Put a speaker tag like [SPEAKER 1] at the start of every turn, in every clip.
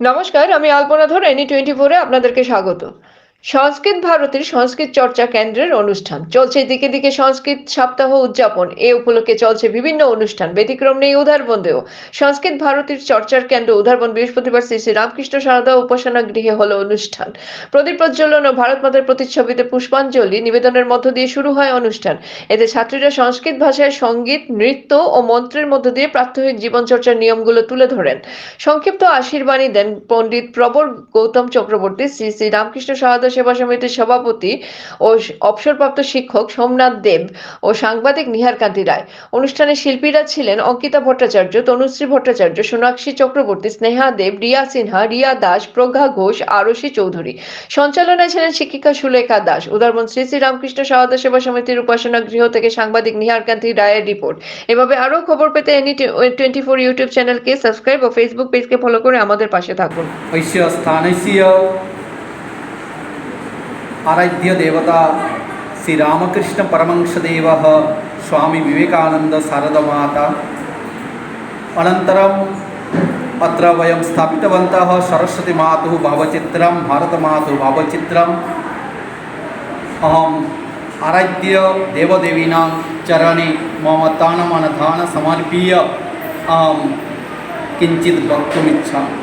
[SPEAKER 1] নমস্কার আমি আলপনা ধর এনি টোয়েন্টি ফোরে আপনাদেরকে স্বাগত। সংস্কৃত ভারতের সংস্কৃত চর্চা কেন্দ্রের অনুষ্ঠান। চলছে দিকে দিকে সংস্কৃত সপ্তাহ উদযাপন। এ উপলক্ষে চলছে বিভিন্ন অনুষ্ঠান। ব্যতিক্রম নেই উদারবন্দেও। সংস্কৃত ভারতীর চর্চার কেন্দ্র উদারবন বৃহস্পতিবার শ্রী শ্রী রামকৃষ্ণ সারদা উপাসনা গৃহে হলো অনুষ্ঠান। প্রদীপ প্রজ্বলন ও ভারত মাতার প্রতিচ্ছবিতে পুষ্পাঞ্জলি নিবেদনের মধ্য দিয়ে শুরু হয় অনুষ্ঠান। এতে ছাত্রীরা সংস্কৃত ভাষায় সংগীত, নৃত্য ও মন্ত্রের মধ্য দিয়ে প্রাত্যহিক জীবনচর্চার নিয়মগুলো তুলে ধরেন। সংক্ষিপ্ত আশীর্বাণী দেন পণ্ডিত প্রবর গৌতম চক্রবর্তী শ্রী শ্রী রামকৃষ্ণ সারদা সেবা সমিতির সভাপতি ও অবসরপ্রাপ্ত শিক্ষক সোমনাথ দেব ও সাংবাদিক নিহার কান্তি রায়। অনুষ্ঠানে শিল্পীরা ছিলেন অঙ্কিতা ভট্টাচার্য, তনুশ্রী ভট্টাচার্য, সোনাক্ষী চক্রবর্তী, স্নেহা দেব, রিয়া সিনহা, রিয়া দাস, প্রজ্ঞা ঘোষ, আরশী চৌধুরী। সঞ্চালনায় ছিলেন শিক্ষিকা সুলেখা দাস উদারবন শ্রী শ্রী রামকৃষ্ণ সারদা সেবা সমিতির উপাসনা গৃহ থেকে সাংবাদিক নিহার কান্তি রায়ের রিপোর্ট। এভাবে আরও খবর পেতে এনি টোয়েন্টি ফোর ইউটিউব চ্যানেলকে সাবস্ক্রাইব ও ফেসবুক পেজকে ফলো করে আমাদের পাশে থাকুন।
[SPEAKER 2] अस्य स्थानस्य आराध्यदेवता श्रीरामकृष्णपरमंशदेवः स्वामी विवेकानन्दशारदमाता अनन्तरम् अत्र वयं स्थापितवन्तः सरस्वतीमातुः भावचित्रं भारतमातुः भावचित्रम् अहम् आराध्य देवदेवीनां चरणे मम तानमनधान समर्प्य अहं किञ्चित् वक्तुमिच्छामि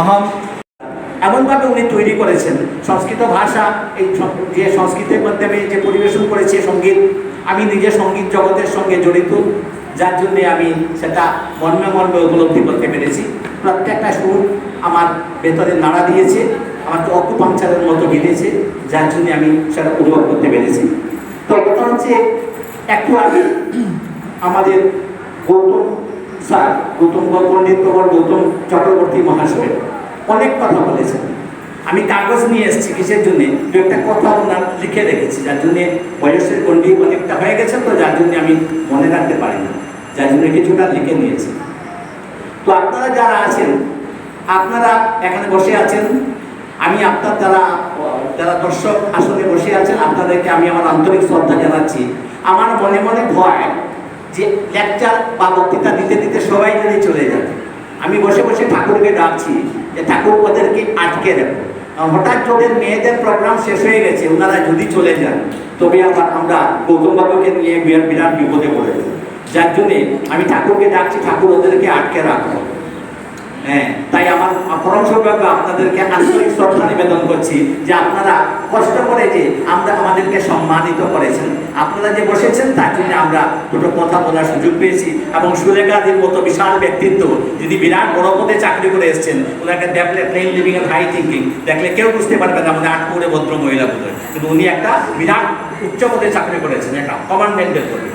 [SPEAKER 2] अहं
[SPEAKER 3] এমনভাবে উনি তৈরি করেছেন। সংস্কৃত ভাষা, এই যে সংস্কৃতের মাধ্যমে যে পরিবেশন করেছে সংগীত, আমি নিজে সংগীত জগতের সঙ্গে জড়িত। যার জন্যে আমি সেটা মর্মে মর্মে উপলব্ধি করতে পেরেছি। প্রত্যেকটা সুর আমার ভেতরে নাড়া দিয়েছে আমাকে অকুপাংচারের মতো গেঁথেছে যার জন্য আমি সেটা অনুভব করতে পেরেছি। তো কথা হচ্ছে, একটু আগে আমাদের গৌতম স্যার, গৌতম পণ্ডিত প্রবর গৌতম চক্রবর্তী মহাশয় অনেক কথা বলেছেন। আমি কাগজ নিয়ে এসেছি কিসের জন্য? দু একটা কথা ওনার লিখে রেখেছি, যার জন্য বয়সের গণ্ডি অনেকটা হয়ে গেছে তো, যার জন্য আমি মনে রাখতে পারি না যার জন্য কিছুটা লিখে নিয়েছি। তো আপনারা যারা আছেন, আপনারা এখানে বসে আছেন, আমি আপনার যারা যারা দর্শক আসলে বসে আছেন, আপনাদেরকে আমি আমার আন্তরিক শ্রদ্ধা জানাচ্ছি। আমার মনে মনে ভয় যে লেকচার বা বক্তৃতা দিতে দিতে সবাই যদি চলে যাবে আমি বসে বসে ঠাকুরকে ডাকছি যে, ঠাকুর, ওদেরকে আটকে রাখো। হঠাৎ ওদের মেয়েদের প্রোগ্রাম শেষ হয়ে গেছে, ওনারা যদি চলে যান, তবে আবার আমরা গৌতম বাবুকে নিয়ে বিরাট বিপদে পড়ে যার জন্যে আমি ঠাকুরকে ডাকছি, ঠাকুর, ওদেরকে আটকে রাখো। হ্যাঁ তাই আমার পরম সৌভাগ্য আপনাদেরকে আন্তরিক শ্রদ্ধা নিবেদন করছি যে আপনারা কষ্ট করে যে আমরা আমাদেরকে সম্মানিত করেছেন। আপনারা যে বসেছেন, তার জন্য আমরা দুটো কথা বলার সুযোগ পেয়েছি এবং সুলেখাদির মতো বিশাল ব্যক্তিত্ব যিনি বিরাট বড় পদে চাকরি করে এসেছেন, ওনাকে দেখলে plain living and high thinking দেখলে কেউ বুঝতে পারবে না মানে আটপুরে ভদ্র মহিলা বোধ কিন্তু উনি একটা বিরাট উচ্চ পদে চাকরি করেছেন, একটা কমান্ডেন্টের পদে